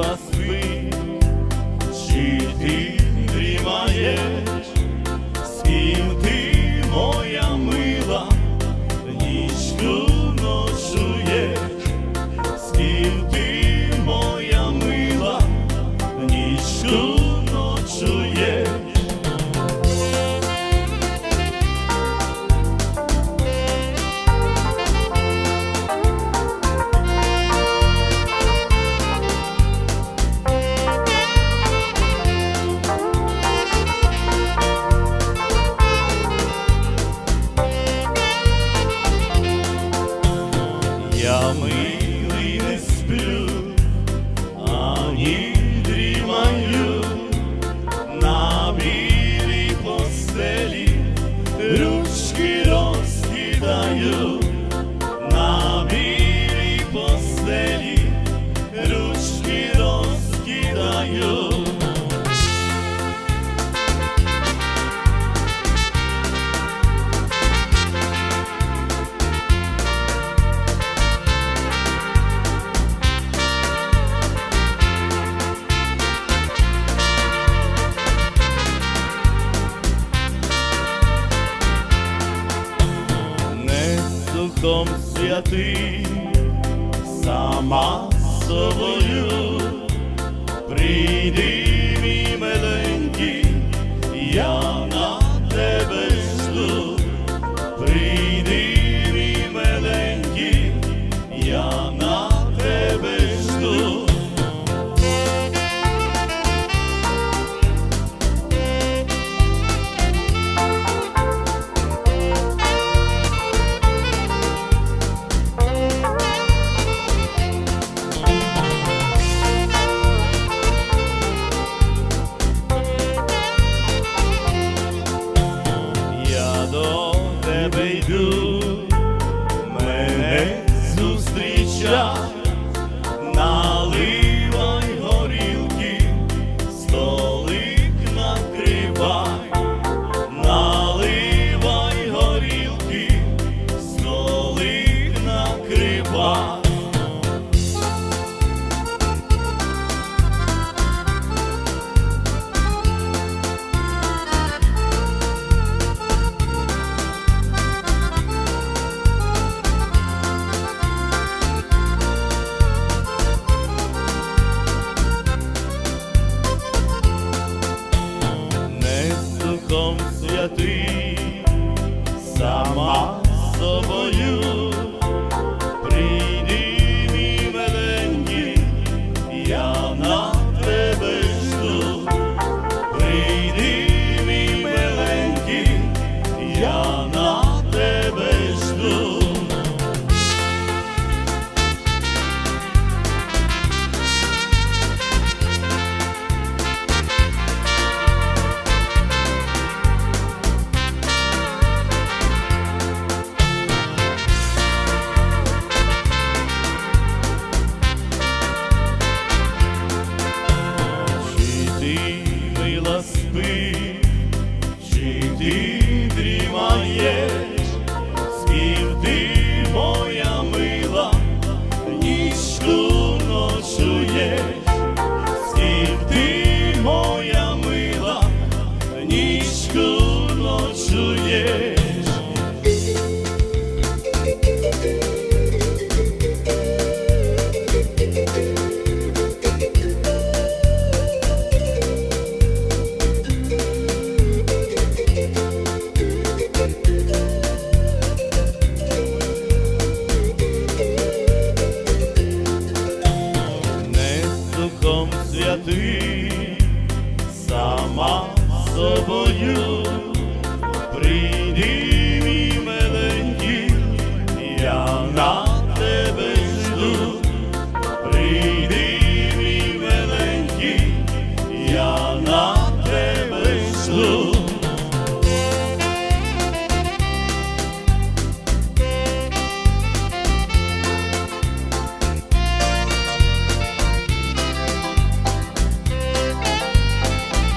Благослови люблю, ані дрімаю на білій постелі. Духом святий, сама собою прийди мій миленький, я. святий. deep. free.